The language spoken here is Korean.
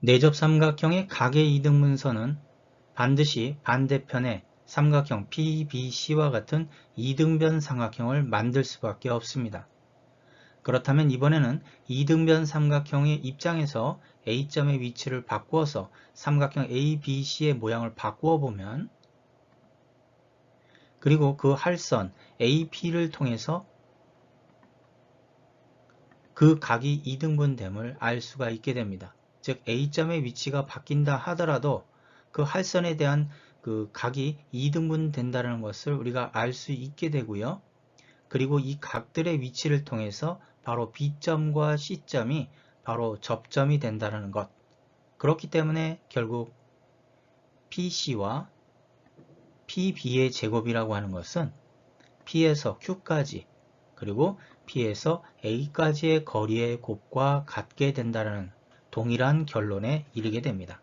내접 삼각형의 각의 이등분선은 반드시 반대편에 삼각형 PBC와 같은 이등변 삼각형을 만들 수밖에 없습니다. 그렇다면 이번에는 이등변 삼각형의 입장에서 A점의 위치를 바꾸어서 삼각형 ABC의 모양을 바꾸어 보면 그리고 그 할선 AP를 통해서 그 각이 이등분됨을 알 수가 있게 됩니다. 즉 A점의 위치가 바뀐다 하더라도 그 할선에 대한 그 각이 이등분 된다는 것을 우리가 알 수 있게 되고요. 그리고 이 각들의 위치를 통해서 바로 B점과 C점이 바로 접점이 된다는 것. 그렇기 때문에 결국 PC와 PB의 제곱이라고 하는 것은 P에서 Q까지 그리고 P에서 A까지의 거리의 곱과 같게 된다는 동일한 결론에 이르게 됩니다.